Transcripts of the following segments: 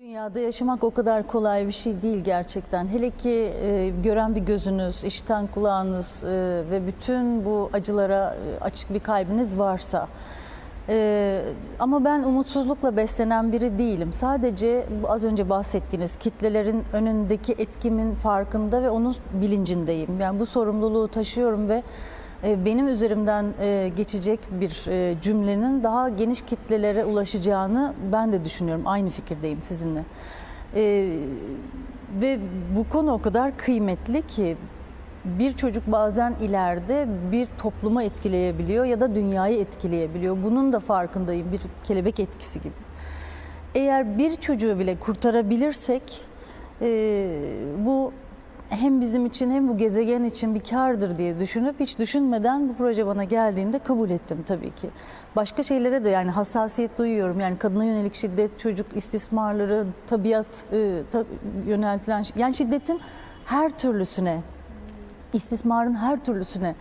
Dünyada yaşamak o kadar kolay bir şey değil gerçekten. Hele ki e, gören bir gözünüz, işiten kulağınız e, ve bütün bu acılara e, açık bir kalbiniz varsa. E, ama ben umutsuzlukla beslenen biri değilim. Sadece az önce bahsettiğiniz kitlelerin önündeki etkimin farkında ve onun bilincindeyim. Yani bu sorumluluğu taşıyorum ve benim üzerimden e, geçecek bir e, cümlenin daha geniş kitlelere ulaşacağını ben de düşünüyorum. Aynı fikirdeyim sizinle. E, Ve bu konu o kadar kıymetli ki bir çocuk bazen ileride bir topluma etkileyebiliyor ya da dünyayı etkileyebiliyor. Bunun da farkındayım bir kelebek etkisi gibi. Eğer bir çocuğu bile kurtarabilirsek e, bu hem bizim için hem bu gezegen için bir kardır diye düşünüp hiç düşünmeden bu proje bana geldiğinde kabul ettim tabii ki. Başka şeylere de yani hassasiyet duyuyorum. Yani kadına yönelik şiddet, çocuk istismarları, tabiat e, ta- yöneltilen yani şiddetin her türlüsüne, istismarın her türlüsüne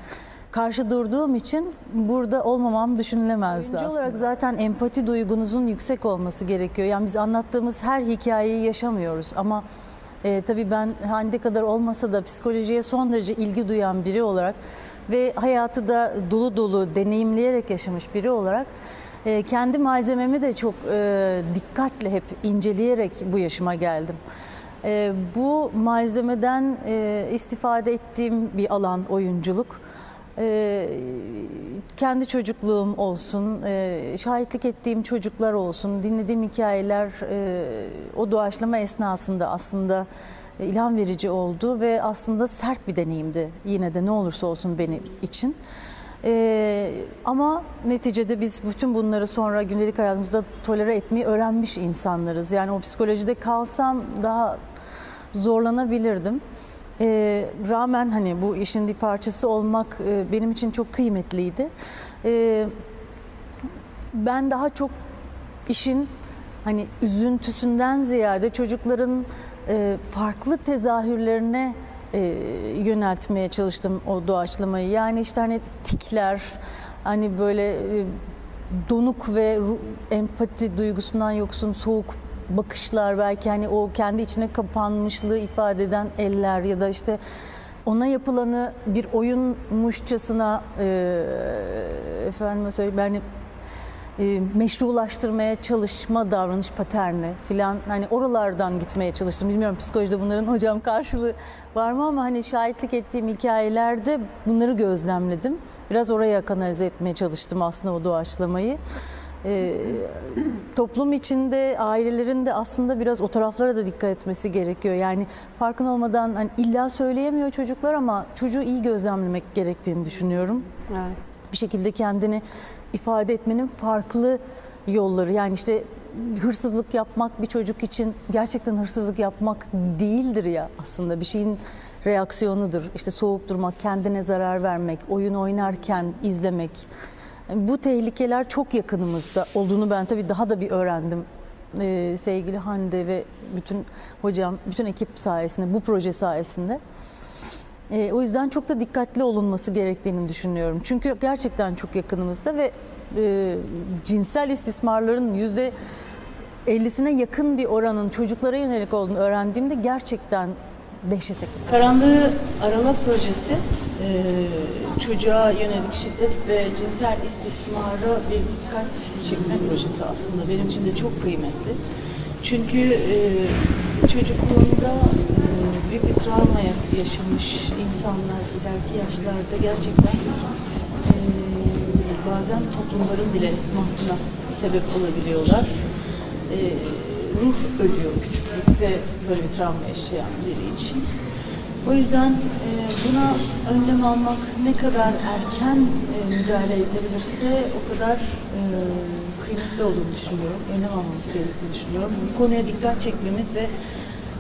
karşı durduğum için burada olmamam düşünülemezdi Oyuncu aslında. olarak olarak zaten empati duygunuzun yüksek olması gerekiyor. Yani biz anlattığımız her hikayeyi yaşamıyoruz ama e, tabii ben Hande kadar olmasa da psikolojiye son derece ilgi duyan biri olarak ve hayatı da dolu dolu deneyimleyerek yaşamış biri olarak e, kendi malzememi de çok e, dikkatle hep inceleyerek bu yaşıma geldim. E, bu malzemeden e, istifade ettiğim bir alan oyunculuk. E, kendi çocukluğum olsun, e, şahitlik ettiğim çocuklar olsun, dinlediğim hikayeler e, o doğaçlama esnasında aslında ilham verici oldu ve aslında sert bir deneyimdi yine de ne olursa olsun benim için. E, ama neticede biz bütün bunları sonra gündelik hayatımızda tolere etmeyi öğrenmiş insanlarız. Yani o psikolojide kalsam daha zorlanabilirdim. Ee, rağmen hani bu işin bir parçası olmak e, benim için çok kıymetliydi. Ee, ben daha çok işin hani üzüntüsünden ziyade çocukların e, farklı tezahürlerine e, yöneltmeye çalıştım o doğaçlamayı. Yani işte hani tikler, hani böyle e, donuk ve empati duygusundan yoksun soğuk bakışlar belki hani o kendi içine kapanmışlığı ifade eden eller ya da işte ona yapılanı bir oyunmuşçasına e, efendime söyleyeyim yani e, meşrulaştırmaya çalışma davranış paterni filan hani oralardan gitmeye çalıştım. Bilmiyorum psikolojide bunların hocam karşılığı var mı ama hani şahitlik ettiğim hikayelerde bunları gözlemledim. Biraz oraya kanalize etmeye çalıştım aslında o doğaçlamayı. E, toplum içinde ailelerin de aslında biraz o taraflara da dikkat etmesi gerekiyor. Yani farkın olmadan hani illa söyleyemiyor çocuklar ama çocuğu iyi gözlemlemek gerektiğini düşünüyorum Evet. bir şekilde kendini ifade etmenin farklı yolları. Yani işte hırsızlık yapmak bir çocuk için gerçekten hırsızlık yapmak değildir ya aslında bir şeyin reaksiyonudur. İşte soğuk durmak, kendine zarar vermek, oyun oynarken izlemek. Bu tehlikeler çok yakınımızda olduğunu ben tabii daha da bir öğrendim. Ee, sevgili Hande ve bütün hocam, bütün ekip sayesinde, bu proje sayesinde. E, o yüzden çok da dikkatli olunması gerektiğini düşünüyorum. Çünkü gerçekten çok yakınımızda ve e, cinsel istismarların yüzde 50'sine yakın bir oranın çocuklara yönelik olduğunu öğrendiğimde gerçekten dehşete. Karanlığı Arala projesi e, çocuğa yönelik şiddet ve cinsel istismara bir dikkat çekme projesi aslında benim için de çok kıymetli. Çünkü e, çocukluğunda e, büyük bir travma yaşamış insanlar ileriki yaşlarda gerçekten e, bazen toplumların bile mahdına sebep olabiliyorlar. E, ruh ölüyor küçüklükte böyle bir travma yaşayan biri için. O yüzden e, buna önlem almak ne kadar erken e, müdahale edilebilirse o kadar e, kıymetli olduğunu düşünüyorum. Önlem almamız gerektiğini düşünüyorum. Bu konuya dikkat çekmemiz ve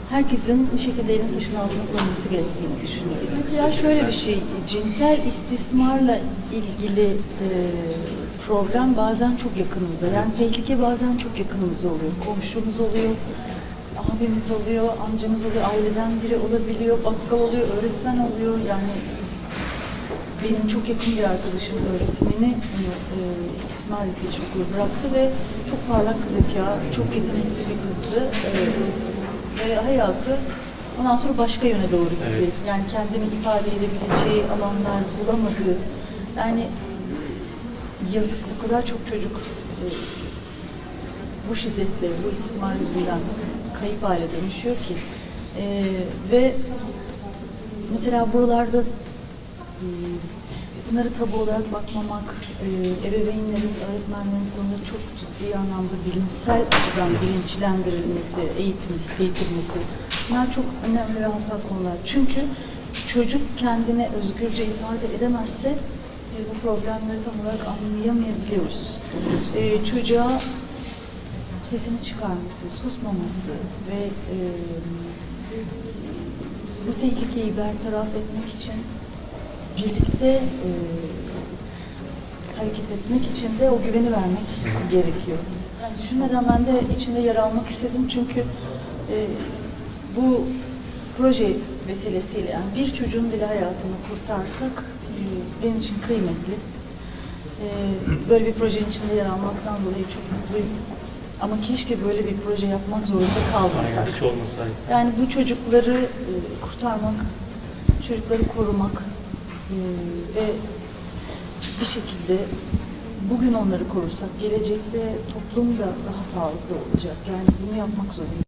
herkesin bir şekilde elin taşın altına koyması gerektiğini düşünüyorum. Mesela şöyle bir şey, cinsel istismarla ilgili e, problem bazen çok yakınımızda. Yani tehlike bazen çok yakınımızda oluyor. Komşumuz oluyor, abimiz oluyor, amcamız oluyor, aileden biri olabiliyor, bakkal oluyor, öğretmen oluyor. Yani benim çok yakın bir arkadaşım öğretmeni onu e, istismar ettiği için okulu bıraktı ve çok parlak zeka, çok yetenekli bir kızdı. E, ve hayatı ondan sonra başka yöne doğru gitti. Evet. Yani kendini ifade edebileceği alanlar bulamadığı. Yani yazık bu kadar çok çocuk e, bu şiddetle, bu istismar yüzünden kayıp hale dönüşüyor ki. E, ve mesela buralarda e, bunları tabu olarak bakmamak, e, ebeveynlerin, öğretmenlerin konuları çok ciddi anlamda bilimsel açıdan bilinçlendirilmesi, eğitim, eğitilmesi. Bunlar çok önemli ve hassas konular. Çünkü çocuk kendini özgürce ifade edemezse biz bu problemleri tam olarak anlayamayabiliyoruz. E, çocuğa sesini çıkarması, susmaması ve e, bu tehlikeyi bertaraf etmek için birlikte e, hareket etmek için de o güveni vermek gerekiyor. Yani düşünmeden ben de içinde yer almak istedim çünkü e, bu proje vesilesiyle yani bir çocuğun bile hayatını kurtarsak e, benim için kıymetli. E, böyle bir projenin içinde yer almaktan dolayı çok mutluyum. Ama keşke böyle bir proje yapmak zorunda kalmasak. Aynen hiç olmasaydı. Yani bu çocukları e, kurtarmak, çocukları korumak e, ve bir şekilde bugün onları korursak gelecekte toplum da daha sağlıklı olacak. Yani bunu yapmak zorundayız.